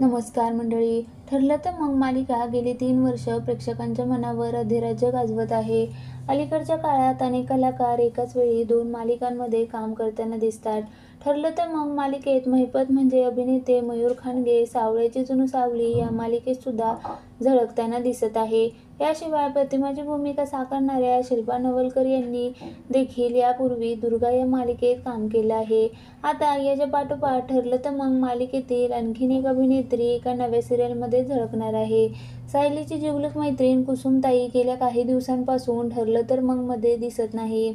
नमस्कार मंडळी. ठरलं तर मग मालिका गेली तीन वर्ष प्रेक्षकांच्या मनावर अधिराज्य गाजवत आहे. अलीकडच्या काळात अनेक कलाकार एकाच वेळी दोन मालिकांमध्ये काम करताना दिसतात. ठरलं तर मग मालिकेत महिपत म्हणजे अभिनेते मयूर खानगे सावळ्याची जुनू सावली या मालिकेत सुद्धा झळकताना दिसत आहे. याशिवाय प्रतिमाची भूमिका साकारणाऱ्या शिल्पा नवलकर यांनी देखील यापूर्वी दुर्गा या मालिकेत काम केलं आहे. आता याच्या पाठोपाठ ठरलं तर मग मालिकेतील आणखीन एक अभिनेत्री एका नव्या सिरियलमध्ये झळकणार आहे. सायलीची जिवलक मैत्रीण कुसुमताई गेल्या काही दिवसांपासून ठरलं तर मग मध्ये दिसत नाही.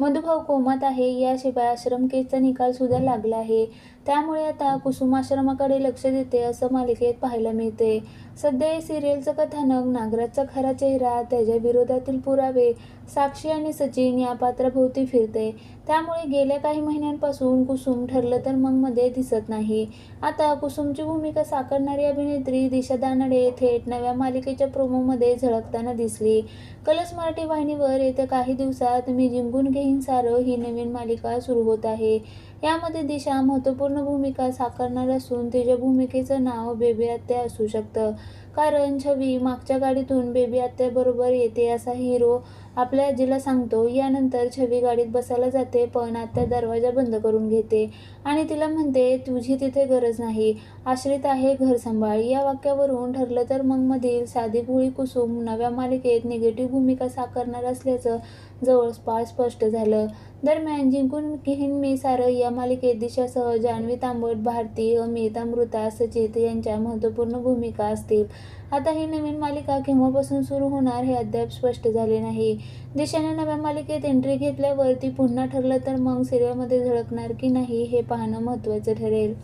मधुभाऊ कोमत आहे. याशिवाय आश्रम केसचा निकाल सुद्धा लागला आहे. त्यामुळे आता कुसुम आश्रमाकडे लक्ष देते असं मालिकेत पाहायला मिळते. सध्या या सिरियलचं कथानक नागराजचा खरा चेहरा त्याच्या विरोधातील पुरावे साक्षी आणि सचिन या पात्राभोवती फिरते. त्यामुळे गेल्या काही महिन्यांपासून कुसुम ठरलं तर मग मध्ये दिसत नाही. आता कुसुमची भूमिका साकारणारी अभिनेत्री दिशा दानडे थेट नव्या मालिकेच्या प्रोमोमध्ये झळकताना दिसली. कलर्स मराठी वाहिनीवर येत्या काही दिवसात मी जिंकून घे सारं ही नवीन मालिका सुरू होत आहे. यामध्ये दिशा महत्त्वपूर्ण भूमिका साकारणार असून तिच्या भूमिकेचं नाव बेबी आत्या असू शकतं. कारण छवी मागच्या गाडीतून बेबी आत्याबरोबर येते असा हिरो आपल्या आजीला सांगतो यानंतर छवी गाडीत बसायला जाते पण आत्या दरवाजा बंद करून घेते. आणि तिला म्हणते तुझी तिथे गरज नाही. आश्रित आहे घर सांभाळ. या वाक्यावरून ठरलं तर मग मधील साधी भोळी कुसुम नव्या मालिकेत निगेटिव्ह भूमिका साकारणार असल्याचं जवळपास स्पष्ट झालं. दरम्यान जिंकून घेईन मी सारं या मालिकेत दिशासह जान्हवी तांबट भारती अमित अमृता सचित यांच्या महत्त्वपूर्ण भूमिका असतील. आता ही नवीन मालिका केव्हापासून सुरू होणार हे अद्याप स्पष्ट झाले नाही. दिशाने नव्या मालिकेत एंट्री घेतल्यावर ती पुन्हा ठरलं तर मग सिरियलमध्ये झळकणार की नाही हे पाहणं महत्त्वाचं ठरेल.